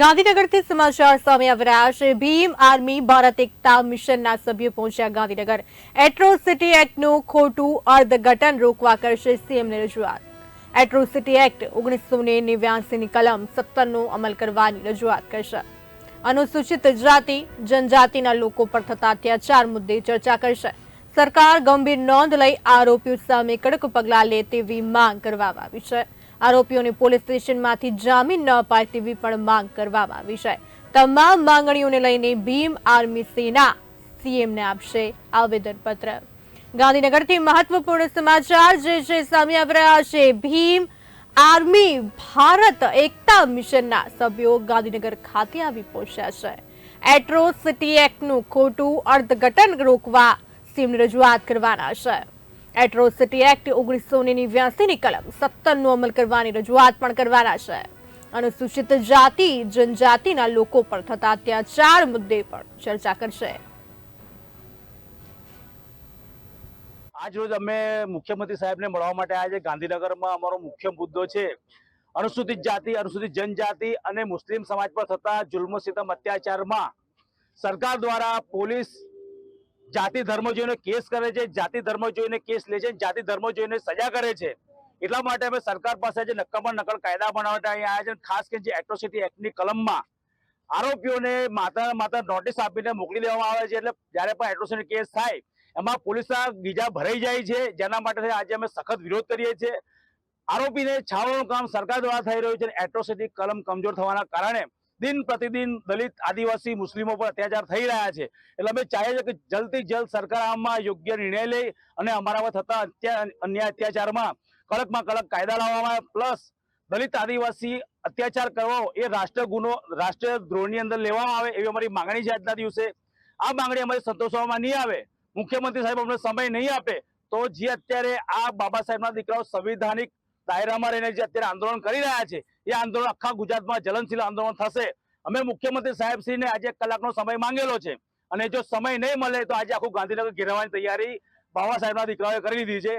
ગાંધીનગરથી સમાચાર સામે આવી રહ્યા છે. ભીમ આર્મી ભારત એકતા મિશનના સભ્યો પહોંચ્યા ગાંધીનગર. એટ્રોસિટી એક્ટનું ખોટું અર્ધઘટન રોકવા કરશે સીએમને રજૂઆત. એટ્રોસિટી એક્ટ ઓગણીસો ને નેવ્યાસીની કલમ સત્તરનો અમલ કરવાની રજૂઆત કરશે. અનુસૂચિત જાતિ, જનજાતિના લોકો પર થતા અત્યાચાર મુદ્દે ચર્ચા કરશે. સરકાર ગંભીર નોંધ લઈ આરોપીઓ સામે કડક પગલાં લે તેવી માંગ કરવામાં આવી છે. આરોપીઓને પોલીસ સ્ટેશનમાંથી જામીન ન અપાય તેવી પણ માંગ કરવામાં આવી છે. તમામ માંગણીઓને લઈને ભીમ આર્મી સેના સીએમને આપશે આવેદનપત્ર. ગાંધીનગરથી મહત્વપૂર્ણ સમાચાર જે છે, સામે આવી રહ્યા છે. ભીમ આર્મી ભારત એકતા મિશનના સભ્યો ગાંધીનગર ખાતે આવી પહોંચ્યા છે. એટ્રોસિટી એક્ટનું ખોટું અર્થઘટન રોકવા સીએમને રજૂઆત કરવાના છે. એટ્રોસિટી એક્ટ ઓગણીસો નેવ્યાસીની કલમ સત્તરનો અમલ કરવાની રજૂઆત પણ કરવાના છે. અનુસૂચિત જાતિ, જનજાતિના લોકો પર થતા અત્યાચાર મુદ્દે પણ ચર્ચા કરશે. આજરોજ અમે મુખ્યમંત્રી સાહેબને મળવા માટે આજે ગાંધીનગરમાં અમારો મુખ્ય મુદ્દો છે અનુસૂચિત જાતિ, અનુસૂચિત જનજાતિ અને મુસ્લિમ સમાજ પર થતા જુલ્મ, સિતમ અત્યાચારમાં સરકાર દ્વારા પોલીસ જાતિ ધર્મ જોઈને કેસ કરે છે, જાતિ ધર્મ જોઈને કેસ લે છે, જાતિ ધર્મ જોઈને સજા કરે છે. એટલા માટે અમે સરકાર પાસે જે નક્કર નકલ કાયદા બનાવવા અહીંયા આવ્યા છે ખાસ કરીને જે એટ્રોસિટી એક્ટની કલમમાં આરોપીઓને માત્ર માત્ર નોટિસ આપીને મોકલી દેવામાં આવે છે. એટલે જ્યારે પણ એટ્રોસિટી કેસ થાય, એમાં પોલીસના બીજા ભરાઈ જાય છે. જેના માટે આજે અમે સખત વિરોધ કરીએ છીએ. આરોપીને છાવવાનું કામ સરકાર દ્વારા થઈ રહ્યું છે એટ્રોસિટી કલમ કમજોર થવાના કારણે દિન પ્રતિદિન દલિત, આદિવાસી, મુસ્લિમો પર અત્યાચાર થઈ રહ્યા છે. એટલે અમે ચાહીએ છીએ કે જલ્દથી જલ્દ સરકાર આમાં યોગ્ય નિર્ણય લે અને અમારા થતા અન્ય અત્યાચારમાં કડકમાં કડક કાયદા લાવવામાં આવે. પ્લસ દલિત, આદિવાસી અત્યાચાર કરવો એ રાષ્ટ્ર ગુનો રાષ્ટ્રીય દ્રોહની અંદર લેવામાં આવે એવી અમારી માંગણી છે આજના દિવસે. આ માંગણી અમારી સંતોષવામાં નહીં આવે. મુખ્યમંત્રી સાહેબ અમને સમય નહીં આપે તો જે અત્યારે આ બાબા સાહેબના દીકરાઓ સંવિધાનિક દાયરામાં રહીને જે અત્યારે આંદોલન કરી રહ્યા છે, એ આંદોલન આખા ગુજરાતમાં જલનશીલ આંદોલન થશે. અમે મુખ્યમંત્રી સાહેબશ્રીને આજે એક કલાકનો સમય માંગેલો છે. અને જો સમય નહીં મળે તો આજે આખું ગાંધીનગર ઘેરવાની તૈયારી બાબા સાહેબના દીકરાઓએ કરી લીધી છે.